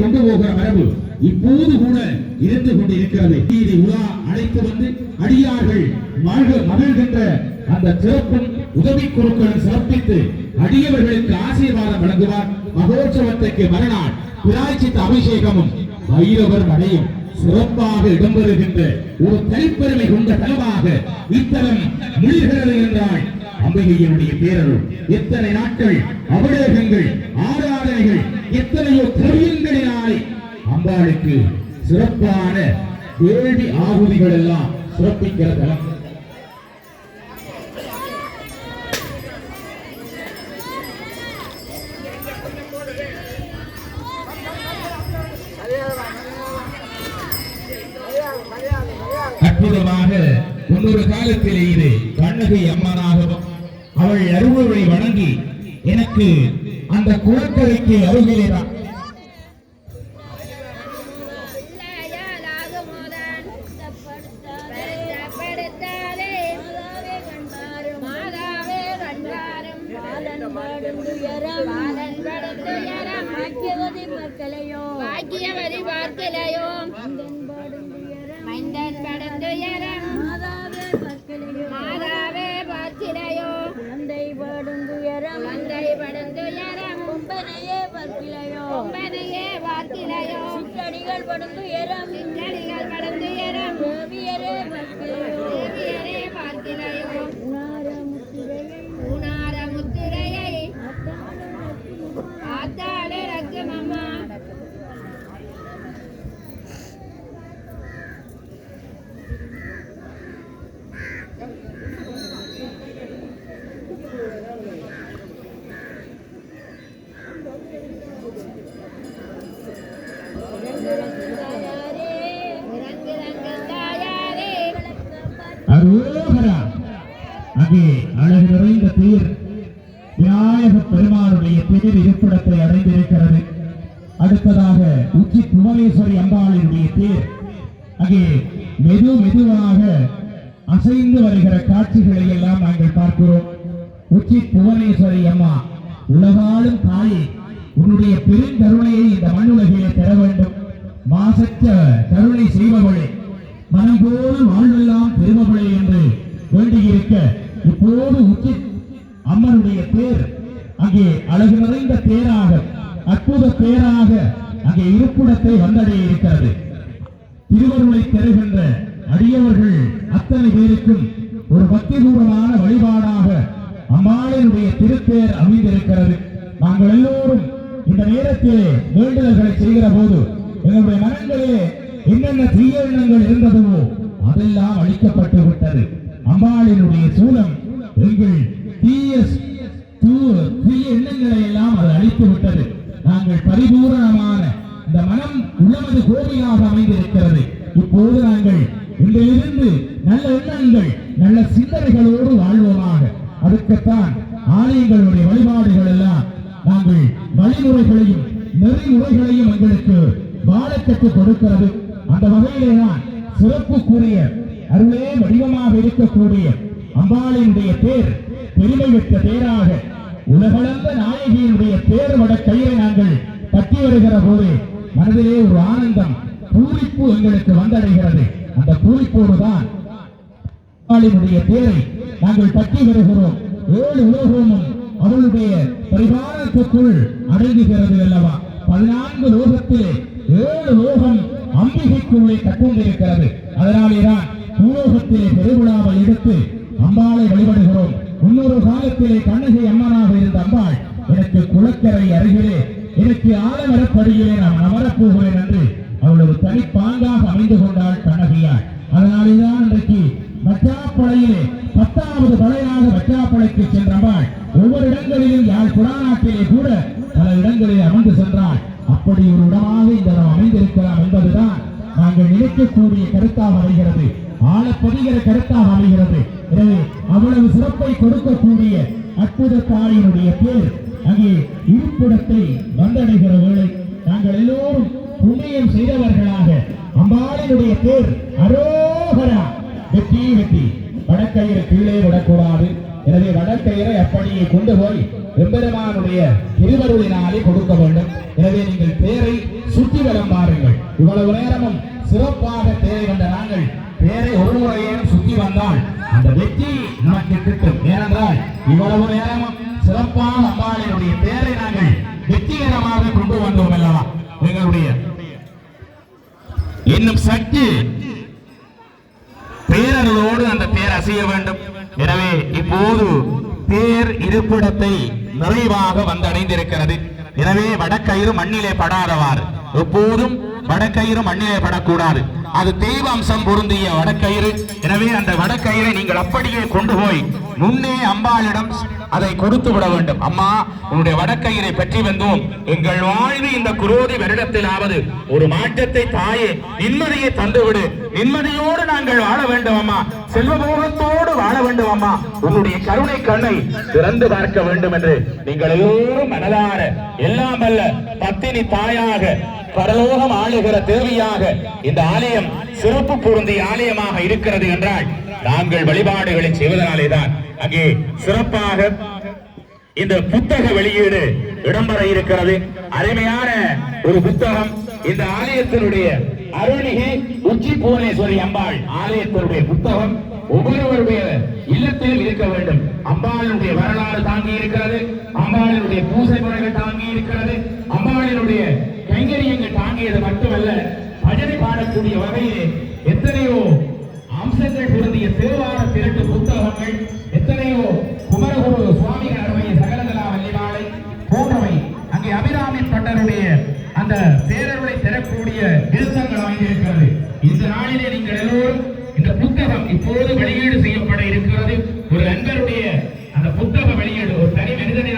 கொண்டு போகிற மரபு இப்போது கூட இருந்து கொண்டிருக்கிறது. வீதி உலா அழைத்து வந்து அடியார்கள் மகள் மகிழ்கின்ற அந்த சிறப்பும் உதவி குழுக்களும் சிறப்பித்து அடியவர்களுக்கு ஆசீர்வாதம் வழங்குவார். மகோற்சவத்திற்கு மறுநாள் பிராய்ச்சித்த அபிஷேகமும் வைரவர் மடையும் சிறப்பாக இடம்பெறுகின்ற ஒரு தனிப்பெருமை கொண்ட தலமாக இத்தலம் முடிகிறது என்றால் அம்பிகையினுடைய பேரருள். எத்தனை நாட்கள் அபிடேகங்கள் ஆராதனைகள் எத்தனையோ திரவியங்களினாலே அம்பாளுக்கு சிறப்பான வேள்வி ஆகுதிகள் எல்லாம் சிறப்பிக்கிற தலம். அற்புதமாக முன்னொரு காலத்திலே இது கண்ணகி அம்மனாகவும் அவள் அருள்வை வணங்கி எனக்கு அந்த குளக்கரைக்கு அருகிலே தான் பாக்கியவதி பார்க்கலையோ? மைந்தன் படுந்துயரம் பார்க்கலையோ சிற்றடிகள் படுந்துயரம் சிற்றடிகள் படுந்துயரம் தேவியரே பற்கிலையோ தேவியரே பார்க்கலையோ உணார முத்திரையை ஊனார முத்திரையை அத்தாலும் ரத்தினமா. ஆத்தாளே ரக்கமம்மா தாயாரே, விநாயக பெருமானுடைய பெரிய இருப்பிடத்தை அடைந்திருக்கிறது. அடுத்ததாக உச்சி புவனேஸ்வரி அம்பாளினுடைய தேர். அங்கே மெது மெதுவாக அசைந்து வருகிற காட்சிகளை எல்லாம் நாங்கள் பார்க்கிறோம். உச்சி புவனேஸ்வரி அம்மா உலகாலும் தாயே உன்னுடைய பெருங்கருணையை இந்த மண்ணுலகிலே தர வேண்டும். மாசற்ற கருணை செய்பவளே மனம் போல் வாழ்வெல்லாம் பெருமவளே என்று வேண்டியிருக்க இப்போது உச்சி அம்மனுடைய தேர் அங்கே அழகு நிறைந்த தேராக அற்புத தேராக அங்கே இருப்பிடத்தை வந்தடைய இருக்கிறது. திருவருளை தருகின்ற அடியவர்கள் அத்தனை பேருக்கும் ஒரு பக்திபூர்வமான வழிபாடாக அம்மாளினுடைய திருத்தேர் அமைந்திருக்கிறது. நாங்கள் எல்லோரும் இந்த நேரத்திலே வேண்டுதல்களை செய்கிற போது எங்களுடைய மனங்களிலே என்னென்ன தீய எண்ணங்கள் இருந்ததோ அதெல்லாம் அழிக்கப்பட்டு விட்டது. அம்பாளினுடைய சூலம் எங்கள் தீய தீய எண்ணங்களை எல்லாம் அது அழித்து விட்டது. நாங்கள் பரிபூரணமான இந்த மனம் உள்ளமது கோவிலாக அமைந்திருக்கிறது. இப்போது நாங்கள் இன்றிலிருந்து நல்ல எண்ணங்கள் நல்ல சிந்தனைகளோடு வாழ்வோமாக. அதுக்குத்தான் ஆலயங்களுடைய வழிபாடுகள் எல்லாம் நாங்கள் வழிமுறைகளையும் நெறிமுறைகளையும் எங்களுக்கு வாழ கொடுக்கிறது. அந்த வகையிலே தான் சிறப்புக்குரிய அருளே வடிவமாக இருக்கக்கூடிய அம்பாளினுடைய பேர் பெருமை பெற்ற தேராக உலகளந்த நாயகியினுடைய பேர் வட கயிறை நாங்கள் பற்றி வருகிற போது மனதிலே ஒரு ஆனந்தம் பூரிப்பு எங்களுக்கு வந்தடைகிறது. அந்த பூரிப்போடுதான் அம்பாளினுடைய தேரை நாங்கள் பற்றி வருகிறோம். ஏழு உலோகமும் அவளுடைய பரிகாரத்துக்குள் அடங்குகிறது அல்லவா? பதினான்கு லோகத்திலே ஏழு லோகம் அம்பிகைக்குள்ளே கட்டுண்டிருக்கிறது அதனாலேதான் பூலோகத்திலே பெருவிழாவை எடுத்து அம்பாளை வழிபடுகிறோம். இன்னொரு காலத்திலே கண்ணகி அம்மனாக இருந்த அம்பாள் எனக்கு குளக்கரை அருகிலே எனக்கு ஆலமரப்படியிலே நான் அமரப்போகிறேன் என்று அவள் ஒரு தனிப்பாங்காக அமைந்து கொண்டாள் கண்ணகியாள் அதனாலேதான் இன்றைக்கு வச்சாப்படையிலே பத்தாவது படையாக வச்சாப்படைக்கு சென்றவாள் ஒவ்வொரு இடங்களிலும் யாழ் புறாநாட்டிலே கூட பல இடங்களில் அமர்ந்து சென்றாள். அப்படி ஒரு இடமாக இந்த நாம் அமைந்திருக்கலாம் என்பதுதான் நாங்கள் நினைக்கக்கூடிய கருத்தாக அமைகிறது ஆழப்பதிகிற கருத்தாக அமைகிறது. எனவே அவ்வளவு சிறப்பை கொடுக்கக்கூடிய அற்புத தாயினுடைய பேர் அங்கே இருப்பிடத்தை வந்தடைகிற வேளை நாங்கள் எல்லோரும் புண்ணியம் செய்தவர்களாக அம்பாளினுடைய பேர் அரோகரா. வெற்றி வெற்றி. வடக்கயிறு கீழே விடக்கூடாது. எனவே வடக்கயிறை அப்படியே கொண்டு போய் எம்பெருமானுடைய திருவருளினாலே கொடுக்க வேண்டும். எனவே நீங்கள் பேரை சுற்றி கிரிவலம் பாருங்கள் இவ்வளவு நேரமும் சிறப்பாக தேவை வந்த நாங்கள் பேரை ஒரு முறையேனும் சுத்தி வந்தால் அந்த வெற்றி நமக்கு கிட்டும். ஏனென்றால் இவ்வளவு நேரம் சிறப்பான அம்பாளினுடைய பேரை நாங்கள் வெற்றிகரமாக கொண்டு வந்தோம் அல்லவா? எங்களுடைய இன்னும் சற்று பேரர்களோடு அந்த பேர் அசைய வேண்டும். எனவே இப்போது பேர் இருப்பிடத்தை நிறைவாக வந்தடைந்திருக்கிறது. எனவே வடக்கயிறு மண்ணிலே படாதவாறு. எப்போதும் வடக்கயிறு மண்ணிலே படக்கூடாது. அது தெய்வம்சம் பொருந்திய வடக்கயிறு. எனவே அந்த வடக்கயிறை நீங்கள் அப்படியே கொண்டு போய் முன்னே அம்பாளிடம் அதை கொடுத்து விட வேண்டும். அம்மா உன்னுடைய வடக்கயிறை பற்றி வந்தோம். எங்கள் வாழ்வு இந்த குரோதி வருடத்திலாவது ஒரு மாற்றத்தை தாயே நிம்மதியை தந்துவிடு. நிம்மதியோடு நாங்கள் வாழ வேண்டும் அம்மா. செல்வபோகத்தோடு வாழ வேண்டும் அம்மா. உன்னுடைய கருணை கண்ணை திறந்து பார்க்க வேண்டும் என்று நீங்கள் எல்லோரும் மனதார எல்லாம் அல்ல பத்தினி தாயாக பரலோகம் ஆளுகிற தேவியாக இந்த ஆலயம் சிறப்பு பொருந்திய ஆலயமாக இருக்கிறது என்றால் நாங்கள் வழிபாடுகளை செய்வதனாலே தான் அங்கே சிறப்பாக இந்த புத்தக வெளியீடு இடம்பெற இருக்கிறது. அருமையான ஒரு புத்தகம். இந்த ஆலயத்தினுடைய அருள்மிகு உச்சி புவனேஸ்வரி அம்பாள் ஆலயத்தினுடைய புத்தகம். ஒவ்வொருவருடைய இல்லத்திலும் இருக்க வேண்டும். அம்பாளுடைய வரலாறு தாங்கி இருக்கிறது. அம்பாளினுடைய பூசை முறைகள் தாங்கி இருக்கிறது. அம்பாளினுடைய கைங்கரிய மட்டுமல்ல பஜனை பாடக்கூடிய வகையிலே எத்தனையோ அம்சங்கள் பொருந்திய திருவார திரட்டு புத்தகங்கள் எத்தனையோ குமரகுரு சுவாமிகள் அருமைய சகலகலா வல்லிமாலை போன்றவை அங்கே அபிராமி பட்டருடைய அந்த பேரருளை தரக்கூடிய விருத்தங்கள் அமைந்திருக்கிறது. இந்த நாளிலே நீங்கள் எல்லோரும் இந்த புத்தகம் இப்போது வெளியீடு செய்யப்பட இருக்கிறது. ஒரு நண்பருடைய அந்த புத்தக வெளியீடு ஒரு தனி மனிதனின்